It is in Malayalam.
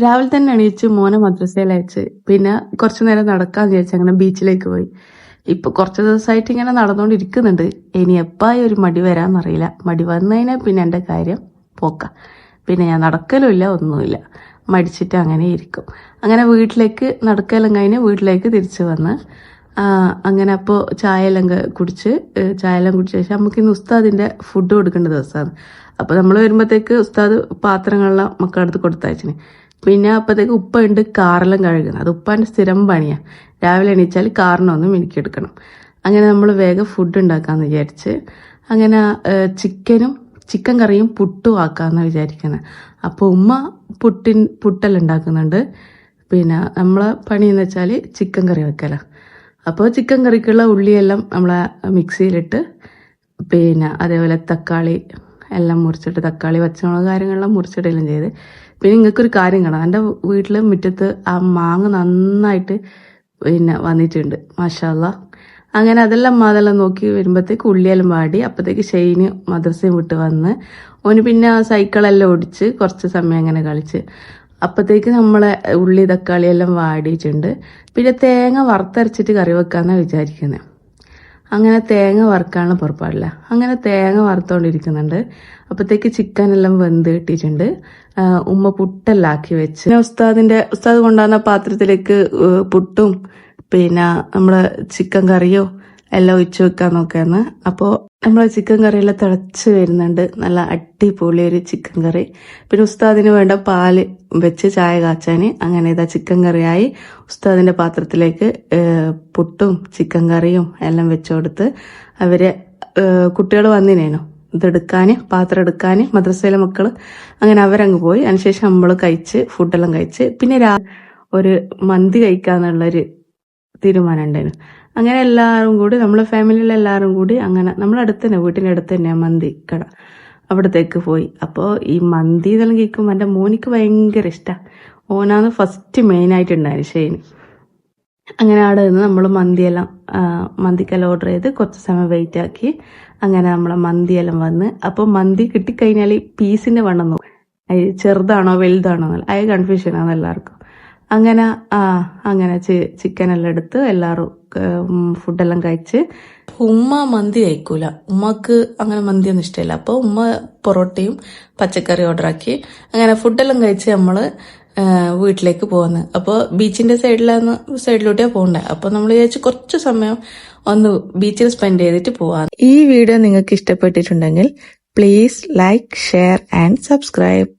രാവിലെ തന്നെ എണീച്ച് മോനെ മദ്രസയിൽ അയച്ച്. പിന്നെ കുറച്ചു നേരം നടക്കാന്ന് വിചാരിച്ചു അങ്ങനെ ബീച്ചിലേക്ക് പോയി. ഇപ്പൊ കുറച്ച് ദിവസമായിട്ട് ഇങ്ങനെ നടന്നുകൊണ്ടിരിക്കുന്നുണ്ട് ഇനി എപ്പായി ഒരു മടി വരാന്നറിയില്ല. മടി വന്നു കഴിഞ്ഞാൽ പിന്നെ എന്റെ കാര്യം പോക്ക. പിന്നെ ഞാൻ നടക്കലുമില്ല ഒന്നുമില്ല. മടിച്ചിട്ട് അങ്ങനെ ഇരിക്കും. അങ്ങനെ വീട്ടിലേക്ക് നടക്കലും കഴിഞ്ഞ് വീട്ടിലേക്ക് തിരിച്ചു വന്ന് അങ്ങനെ അപ്പോൾ എല്ലാം കുടിച്ച് ഏ, ചായ എല്ലാം കുടിച്ച ശേഷം നമുക്ക് ഇന്ന് ഉസ്താദിന്റെ ഫുഡ് കൊടുക്കേണ്ട ദിവസമാണ് അപ്പോൾ നമ്മൾ വരുമ്പോഴത്തേക്ക് ഉസ്താദ് പാത്രങ്ങളെല്ലാം മക്കളടുത്ത് കൊടുത്തയച്ചിന്. പിന്നെ അപ്പോഴത്തേക്ക് ഉപ്പ ഉണ്ട് കാറെല്ലാം കഴുകുന്നത് അത് ഉപ്പാന്റെ സ്ഥിരം പണിയാണ് രാവിലെ എണീച്ചാൽ കാറിനൊന്നും മിനുക്കിയെടുക്കണം അങ്ങനെ നമ്മൾ വേഗം ഫുഡ് ഉണ്ടാക്കാമെന്ന് വിചാരിച്ച് അങ്ങനെ ചിക്കനും ചിക്കൻ കറിയും പുട്ടും ആക്കാമെന്ന് വിചാരിക്കുന്നത് അപ്പോൾ ഉമ്മ പുട്ടിൻ പുട്ടെല്ലാം ഉണ്ടാക്കുന്നുണ്ട്. പിന്നെ നമ്മളെ പണി എന്ന് വെച്ചാൽ ചിക്കൻ കറി വെക്കലാണ് അപ്പോൾ ചിക്കൻ കറിക്കുള്ള ഉള്ളിയെല്ലാം നമ്മളെ മിക്സിയിലിട്ട് പിന്നെ അതേപോലെ തക്കാളി എല്ലാം മുറിച്ചിട്ട് തക്കാളി പച്ചമുളക് കാര്യങ്ങളെല്ലാം മുറിച്ചിടുകയും ചെയ്ത്. പിന്നെ നിങ്ങൾക്കൊരു കാര്യം കാണാം. എന്റെ വീട്ടിൽ മുറ്റത്ത് ആ മാങ്ങ നന്നായിട്ട് പിന്നെ വന്നിട്ടുണ്ട്. മാഷാല്ല അങ്ങനെ അതെല്ലാം അതെല്ലാം നോക്കി വരുമ്പോഴത്തേക്ക് ഉള്ളിയെല്ലാം വാടി അപ്പോഴത്തേക്ക് ഷെയ്ന് മദ്രസയും വിട്ട് വന്ന് ഓന് പിന്നെ സൈക്കിളെല്ലാം ഓടിച്ച് കുറച്ച് സമയം അങ്ങനെ കളിച്ച്. അപ്പോഴത്തേക്ക് നമ്മളെ ഉള്ളി തക്കാളി എല്ലാം വാടിയിട്ടുണ്ട്. പിന്നെ തേങ്ങ വറുത്തരച്ചിട്ട് കറി വെക്കാമെന്നാണ് വിചാരിക്കുന്നത് അങ്ങനെ തേങ്ങ വറുക്കാനുള്ള പുറപ്പാടില്ല. അങ്ങനെ തേങ്ങ വറുത്തോണ്ടിരിക്കുന്നുണ്ട്. അപ്പോഴത്തേക്ക് ചിക്കൻ എല്ലാം വെന്ത് കിട്ടിയിട്ടുണ്ട്. ഉമ്മ പുട്ടെല്ലാം ആക്കി വെച്ച്. പിന്നെ ഉസ്താദിന്റെ ഉസ്താദ് കൊണ്ടുവന്ന പാത്രത്തിലേക്ക് പുട്ടും പിന്നെ നമ്മൾ ചിക്കൻ കറിയോ എല്ലാം ഒഴിച്ചു വെക്കാൻ നോക്കാന്ന്. അപ്പോൾ നമ്മൾ ചിക്കൻ കറിയെല്ലാം തിളച്ച് വരുന്നുണ്ട്. നല്ല അടിപൊളി ഒരു ചിക്കൻ കറി. പിന്നെ ഉസ്താദിന് വേണ്ട പാൽ വെച്ച് ചായ കാച്ചാന്. അങ്ങനെ ഇതാ ചിക്കൻ കറിയായി. ഉസ്താദിന്റെ പാത്രത്തിലേക്ക് പുട്ടും ചിക്കൻ കറിയും എല്ലാം വെച്ചു കൊടുത്ത് അവർ കുട്ടികൾ വന്നിനേനു. ഇതെടുക്കാന് പാത്രം എടുക്കാന് മദ്രസയിലെ മക്കൾ. അങ്ങനെ അവരങ്ങ് പോയി. അതിനുശേഷം നമ്മൾ കഴിച്ച് ഫുഡെല്ലാം കഴിച്ച്. പിന്നെ ഒരു മന്തി കഴിക്കാന്നുള്ളൊരു തീരുമാനം ഉണ്ടായിരുന്നു അങ്ങനെ എല്ലാവരും കൂടി നമ്മളെ ഫാമിലിയിലെ എല്ലാവരും കൂടി അങ്ങനെ നമ്മളെ അടുത്ത് തന്നെ വീട്ടിന്റെ അടുത്ത് തന്നെ മന്തി കട അവിടത്തേക്ക് പോയി. അപ്പോൾ ഈ മന്തി എന്നെല്ലാം കേൾക്കുമ്പോൾ എന്റെ മോനിക്ക് ഭയങ്കര ഇഷ്ടമാണ് ഓനാണ് ഫസ്റ്റ് മെയിൻ മെയിനായിട്ടുണ്ടായിരുന്നു ഷെയിന് അങ്ങനെ അവിടെ നിന്ന് നമ്മൾ മന്തിയെല്ലാം മന്തിക്കെല്ലാം ഓർഡർ ചെയ്ത് കുറച്ച് സമയം വെയിറ്റ് ആക്കി. അങ്ങനെ നമ്മളെ മന്തിയെല്ലാം വന്ന് അപ്പോൾ മന്തി കിട്ടിക്കഴിഞ്ഞാൽ ഈ പീസിന്റെ വണ്ണം നോക്കും. ചെറുതാണോ വലുതാണോ എന്നല്ല അത് കൺഫ്യൂഷനാണ് എല്ലാവർക്കും. അങ്ങനെ ആ അങ്ങനെ ചിക്കൻ എല്ലാം എടുത്ത് എല്ലാവരും ഫുഡെല്ലാം കഴിച്ച്. ഉമ്മ മന്തി കഴിക്കൂല. ഉമ്മക്ക് അങ്ങനെ മന്തിയൊന്നും ഇഷ്ടമില്ല. അപ്പോൾ ഉമ്മ പൊറോട്ടയും പച്ചക്കറി ഓർഡർ ആക്കി അങ്ങനെ ഫുഡെല്ലാം കഴിച്ച് നമ്മൾ ആ, വീട്ടിലേക്ക് പോകുന്നത് അപ്പോൾ ബീച്ചിന്റെ സൈഡിലാണ് സൈഡിലോട്ടാണ് പോകണ്ടേ അപ്പോൾ നമ്മൾ വിചാരിച്ച് കുറച്ച് സമയം ഒന്ന് ബീച്ചിൽ സ്പെൻഡ് ചെയ്തിട്ട് പോവാം ഈ വീഡിയോ നിങ്ങൾക്ക് ഇഷ്ടപ്പെട്ടിട്ടുണ്ടെങ്കിൽ please like share and subscribe.